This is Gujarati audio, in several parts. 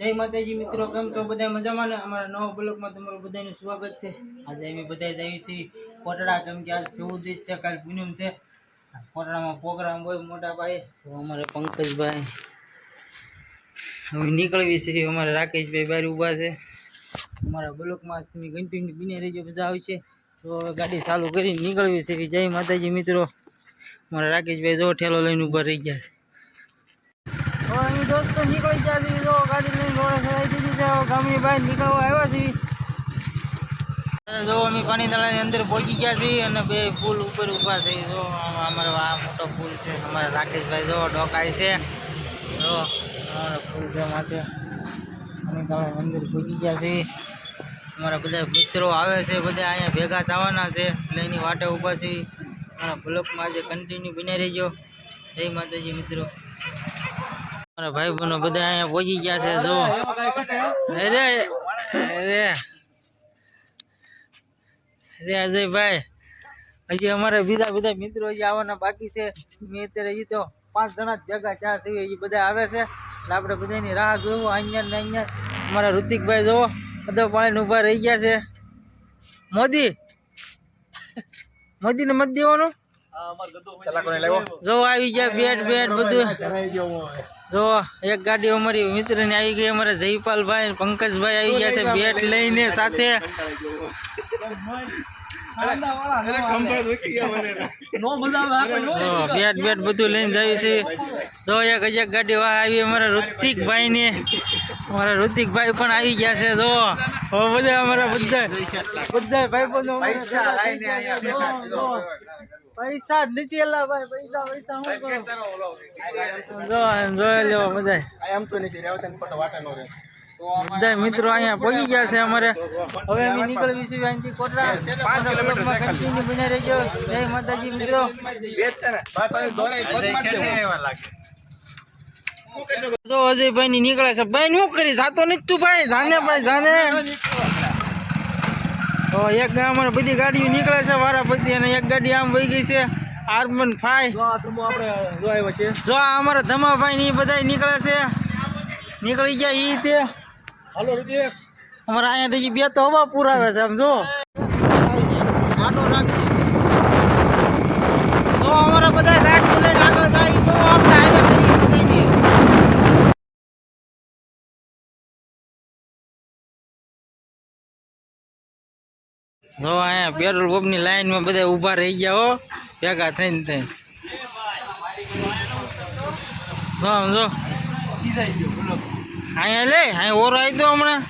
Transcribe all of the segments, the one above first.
જય માતાજી મિત્રો, કેમ છો? બધા મજામાં ને? અમારા નવા બ્લોકમાં તમારું બધાનું સ્વાગત છે. આજે અમે બધા જઈએ છીએ કોટડા, કેમ કે આજ ચૌદ દિવસ છે, કાલ પૂનમ છે. કોટડામાં પ્રોગ્રામ હોય મોટા તો અમારે પંકજભાઈ હવે નીકળવી છે. અમારા રાકેશભાઈ બહાર ઊભા છે. અમારા બ્લોકમાં તમે કન્ટિન્યુ બીને રહેજો બધા છે. તો હવે ગાડી ચાલુ કરી નીકળવી છે. જય માતાજી મિત્રો. અમારા રાકેશભાઈ જો ઠેલો લઈને ઊભા રહી ગયા છે. દોસ્તો નીકળી છીએ. જો ગાડી લઈને રોડે ચડાવી દીધી છે. ગામની બહાર નીકળવા આવ્યા છીએ. જો અમે પાણી તળાની અંદર પહોંચી ગયા છીએ અને બે પુલ ઉપર ઊભા છે જો અમારો આ મોટો પુલ છે. અમારા રાકેશભાઈ જો ડોકાય છે. જો અમારો પુલ છે માથે પાણી તળાની અંદર પહોંચી ગયા છીએ. અમારા બધા મિત્રો આવે છે. બધા અહીંયા ભેગા થવાના છે. એટલે એની વાટે ઊભા છીએ. અમારા બ્લોકમાં આજે કન્ટિન્યુ બની રહેજો. જય માતાજી મિત્રો. મારા ભાઈ બહેનો બધા અહીંયા પહોંચી ગયા છે, જો. અરે અરે. અરે, અજયભાઈ, હજી અમારે બીજા બધા મિત્રો હજી આવવાના બાકી છે. મેં અત્યારે હજી તો પાંચ જણા જ ભેગા ચા છે, હજી બધા આવે છે. એટલે આપણે બધાની રાહ જોવું, અહીંયા ને અહીંયા. અમારા ઋતિકભાઈ જોવો બધા પાણીને ઊભા રહી ગયા છે. મોદી. મોદીને મત દેવાનું? જો આવી ગયા બેટ બેટ બધું. જો એક ગાડી અમારી મિત્રની આવી ગઈ, અમારા જયપાલભાઈ પંકજભાઈ આવી ગયા છે બેટ લઈને સાથે. બેટ બેટ બધું લઈને જાય છે. તો એક હજાર ગાડી વાહ આવી અમારા ઋતિકભાઈ ને અમારા ઋતિકભાઈ પણ આવી ગયા છે જો. હવે બધા અમારા બધા. બધા ભાઈ બંધો પૈસા જ નથી એલા ભાઈ પૈસા પૈસા શું કરો? જો એમ જોઈ લેવો બધા બધા મિત્રો અહીંયા પહોંચી ગયા છે અમારે. હવે અમે નીકળવી છીએ અહીંથી કોટરા. કન્ટિન્યુ બની રહેજો. જય માતાજી મિત્રો. તો અજયભાઈ ની. નીકળે છે. ભાઈ શું કરી? જાતો નથી તું ભાઈ? જાને ભાઈ જાને. તો એક અમારે બધી ગાડીઓ નીકળે છે. વારા બધી અને એક ગાડી આમ વહી ગઈ છે. આર્મન ફાઈ. જો અમારા ધમાભાઈ ની બધા નીકળે છે. નીકળી ગયા એ તે. અમારા અહીંયા થી બે તો હવા પુરાવે છે, આમ જો. આટો તો અમારા બધા ગાડી લઈને આગળ જાય, તો આપણે હાઈવે કરીએ બધાયને. જો અહીંયા પેટ્રોલ પંપની લાઈનમાં બધા ઊભા રહી ગયા હો, ભેગા થઈને થઈને. જો આમ જો. અહીંયા લે અહીં ઓરો આવી દો હમણાં.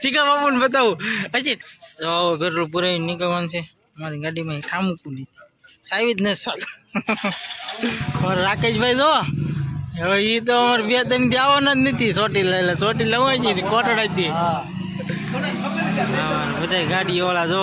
ચીકા બાપુને બતાવું. હજી જો. પેટ્રોલ પુરાવી નીકળવાનું છે. મારી ગાડીમાં ઠા મૂકવું નહીં સાવી જ ને સર રાકેશભાઈ જો, હવે એ તો અમારે બે ત્રણ આવવાના જ નથી સોટી લઈ લે લેવા જ છે કોટડા જ. બધા ગાડી ઓલા જો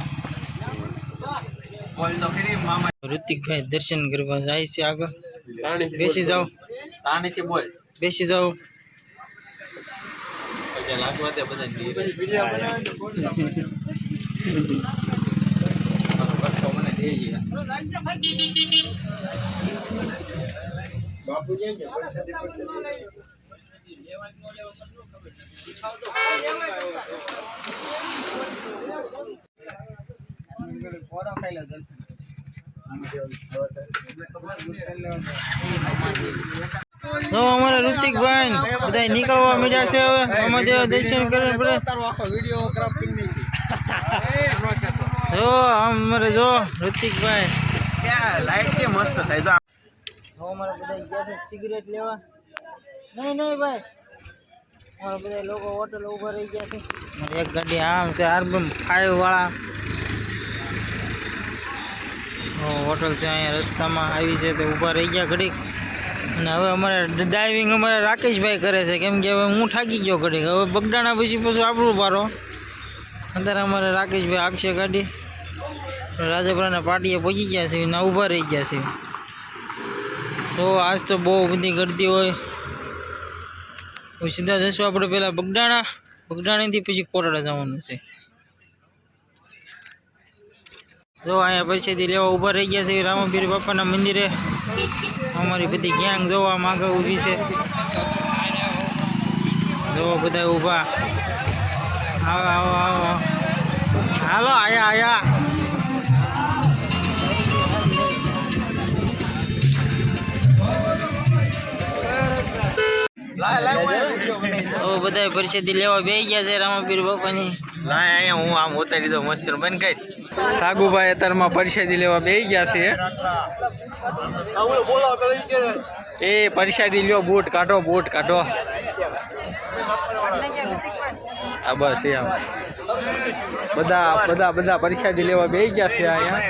ઋતિકભાઈ દર્શન કરવા જાય છે આગળ બેસી જાઓ તાનેથી બોલ બેસી જાઓ પછી લાગવા અમારે મને તો અમારા ઋતિકભાઈ બધા નીકળવા મળ્યા છે હવે. અમારે દર્શન કરવા પડે. જો અમારે જો ઋતિકભાઈ. લાઈટ કે મસ્ત થાય? જો અમારે બધા ગયા છે સિગરેટ લેવા. નહીં નહીં ભાઈ. અમારા બધા લોકો હોટલ ઊભા રહી ગયા છે. એક ગાડી આમ છે આરબમ ફાઈવ વાળા. હોટલ છે અહીંયા રસ્તામાં આવી છે તો ઊભા રહી ગયા ઘડીક. અને હવે અમારે ડાઇવિંગ અમારે રાકેશભાઈ કરે છે. કેમ કે હવે હું થાકી ગયો ઘડીક. હવે બગડાણા પછી પછી આપણું પારો અત્યારે અમારે રાકેશભાઈ આપશે ગાડી. રાજપરાના પાટીએ પહોંચી ગયા છે. ના ઊભા રહી ગયા છે. તો આજ તો બહુ બધી ગરદી હોય. સીધા જશું આપણે પહેલાં બગડાણા. બગડાણીથી પછી કોટડા જવાનું છે. જો અહીંયા પરિસ્થિતિ લેવા ઊભા રહી ગયા છે રામપીર બાપાના મંદિરે. અમારી બધી ગેંગ જોવા માંગે ઊભી છે. જો બધા ઊભા. આવો આવો આવો. હાલો, આયા આયા. બધા પરિસ્થિતિ લેવા બે ગયા છે રામપીર બાપાની. લાય અહીંયા હું આમ ઉતારી દો મસ્ત બંધ કરી. સાગુભાઈ અત્યારમાં પરસાદી લેવા બે ગયા છે. એ પરસાદી લ્યો, બૂટ કાઢો બૂટ કાઢો. હા બસ એમ. બધા બધા બધા પરસાદી લેવા બે ગયા છે અહીંયા.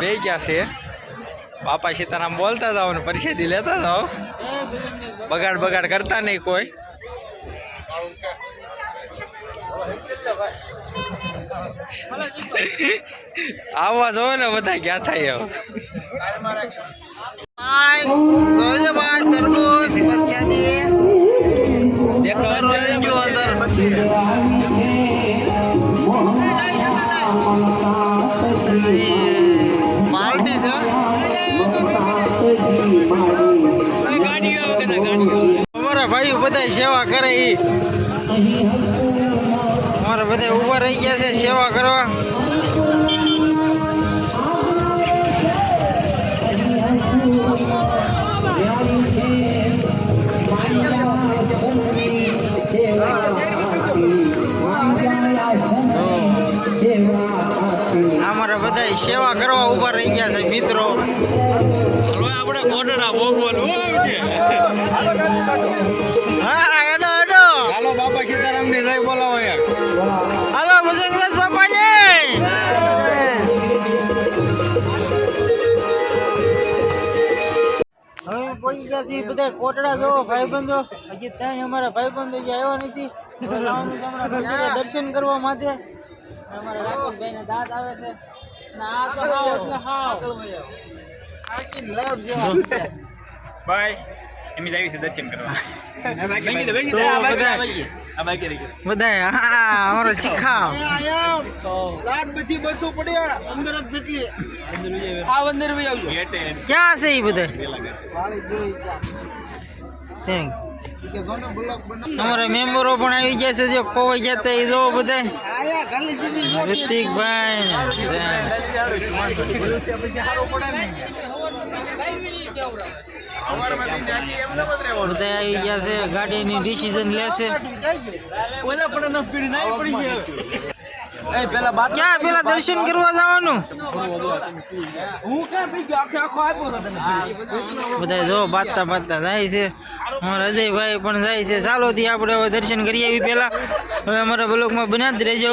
બે ગયા છે. બાપા સીતારામ બોલતા જાઓ ને પરસાદી લેતા જાઓ. બગાડ બગાડ કરતા નહીં કોઈ. આવવા જો ને બધા ક્યાં થાય પાર્ટી છે. અમારા ભાઈઓ બધા સેવા કરે ઈ. બધા ઊભા રહી ગયા છે સેવા કરવા. અમારા બધા સેવા કરવા ઊભા રહી ગયા છે, મિત્રો. આપણે કોટડા ભોગવાનું છીએ બધા કોટડા જો, ભાઈબંધો, હજી ત્રણ અમારા ભાઈબંધો જે આવ્યા નથી. દર્શન કરવા માટે. અમારા રાકેશભાઈ ના દાંત આવે છે. બાય. એમ જ આવી છે દર્શન કરવા બધા હા અમારો શીખાવ લાટ બધી બસો પડ્યા અંદર જેટલી આ અંદર ભાઈ આવજો ક્યાં છે એ બધા થેન્ક અમારા મેમ્બરો પણ આવી ગયા છે જે ખોવાઈ ગયા હતા એ જો બધા ઋતિકભાઈ બધા આવી ગયા છે ગાડીની ડિસિઝન લેશે ક્યાં પેલા દર્શન કરવા જવાનું? બધા જો બાતતા બાતતા જાય છે. અમારા અજયભાઈ પણ જાય છે. ચાલો થી આપણે હવે દર્શન કરી આવી પેલા હવે અમારા બ્લોકમાં બન્યા જ રહેજો.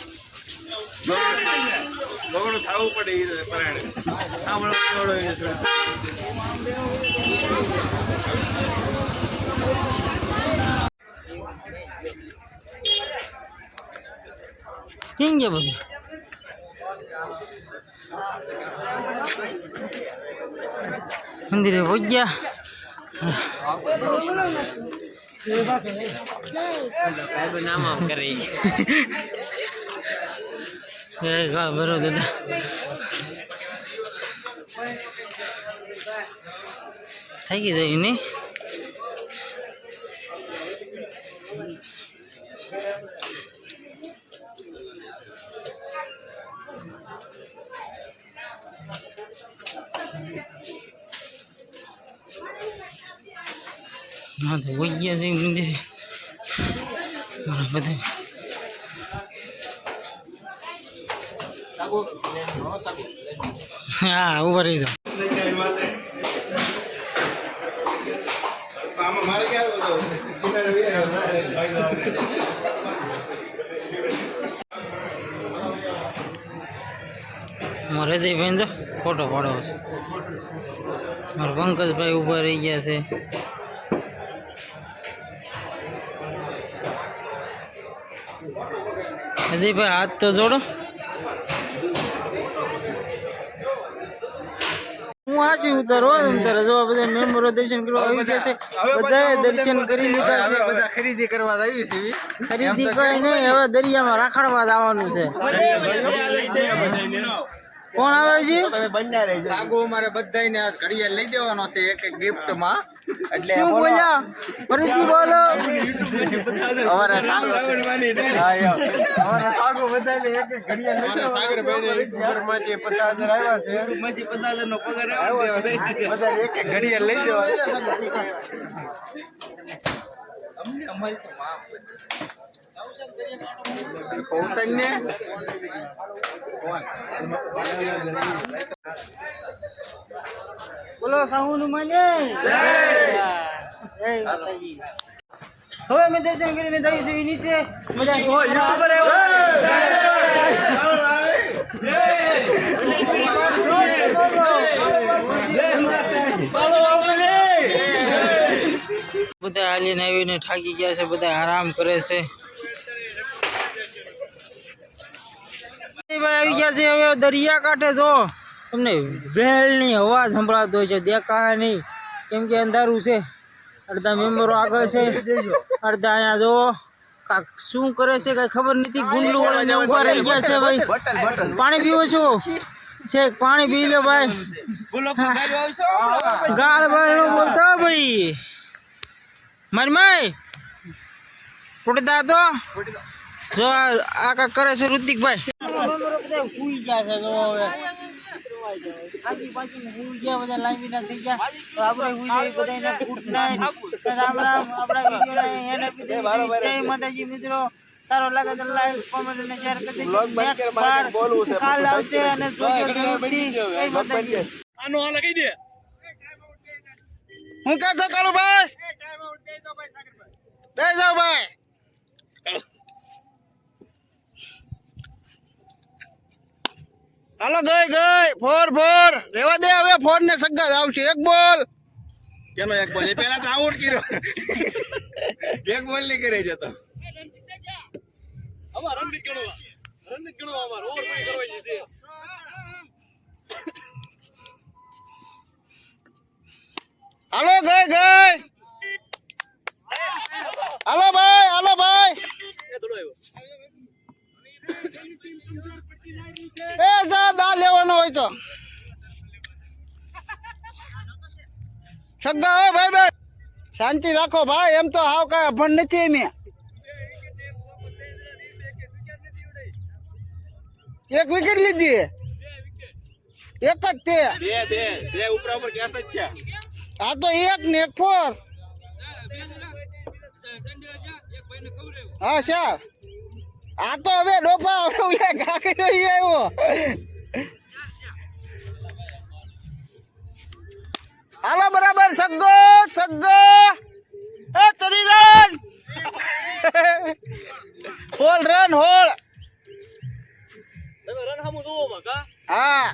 બગડું થવું પડે એ પરાણે હા બરોબર કેમ ગયા બધું મંદિરે પહોંચ્યા જય ગા ભરો દાદા થઈ ગઈ જાય નહીં હા તો વહી ગયા છે બધા હા ઊભા રહી દો મારે હૃદયભાઈ જો ફોટો પાડો છે મારા પંકજભાઈ ઊભા રહી ગયા છે હૃદયભાઈ હાથ તો જોડો હું આ છું ઉતારો જોવા જો બધા મેમ્બરો દર્શન કરવા આવી ગયા છે. બધાએ દર્શન કરી લીધા છે. બધા ખરીદી કરવા આવી છે. ખરીદી કઈ નહીં હવે દરિયામાં રાખાડવા જવાનું છે. કોણ આવે છે? સાગો અમારે બધાને આ ઘડિયાળ લઈ દેવાનો છે એક એક ગિફ્ટમાં એટલે શું બોલ્યા? ફરીથી બોલો. અમારા સાગો હા, એમ. અમારા સાગો બધાને એક એક ઘડિયાળ લઈ દેવાનો. ઘરમાંથી પચાસ આવ્યા છે. બધાને એક એક ઘડિયાળ લઈ દેવાની. કૌતલને બોલો સાહુ નું મને જય. માતાજી. હવે અમે દર્શન કરીને જઈએ છીએ નીચે. બધા બધા હાલીને આવીને થાકી ગયા છે બધા આરામ કરે છે. આવી ગયા છે, હવે દરિયા કાંઠે જો તમને વેલની અવાજ સંભળાતો હોય છે, દેખાય નહીં. કેમ કે અંધારું છે. અડધા મેમ્બરો આગળ છે. અડધા અહીંયા જો કાક શું કરે છે, કઈ ખબર નથી. ગુંડલું ઊભા રહી ગયા છે ભાઈ. પાણી પીવો છો. છે પાણી પી લે ભાઈ. ગાળ ભાઈ નો બોલતો ભાઈ. મારી માય ફૂટતા તો? જો આ કાક કરે છે ઋતિકભાઈ. ફૂઈ ગયા છે જો હવે આજી બાજુમાં ફૂઈ ગયા બધા લાંબીના થઈ ગયા તો આપણે એને જય માતાજી મિત્રો સારો લાગે તો લાઈક કોમેન્ટ અને શેર કરી દેજો બોલવું છે, કાલ આવશે અને જોજો હું ક્યાં છો કાળુ ભાઈ બે જાઓ ભાઈ. હાલો ગઈ ગઈ. Four four. રેવા દે હવે ફોર ને સગ્ગા આવશે. એક બોલ. કેનો એક બોલ? એ પેલા તો આઉટ કર્યો. એક બોલની કરે જતો હાલો ગઈ ગઈ. હાલો ભાઈ હાલો ભાઈ. એ જા દા લેવાનો હોય તો સગા હો ભાઈ ભાઈ શાંતિ રાખો ભાઈ એમ તો હાવ કાંઈ અભણ નથી એમ એક વિકેટ લીધી એક જ તે બે બે બે ઉપરા ઉપર કેસ જ છે આ તો એક ને એક ફોર હા સર આ તો હવે ડોફા હવે કાકીનો ઈ આવ્યો હાલો બરાબર સગ્ગો સગ્ગો. એ તરી રન હોલ. રન હોલ હા.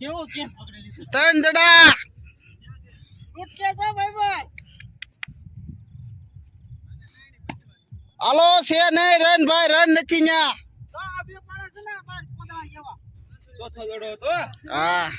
કેવો કેસ પકડી લીધો ત્રણ દડા ગુડ કેસ હો ભાઈ ભાઈ હાલો છે નહીં રન ભાઈ રન નથી ન્યા. હા.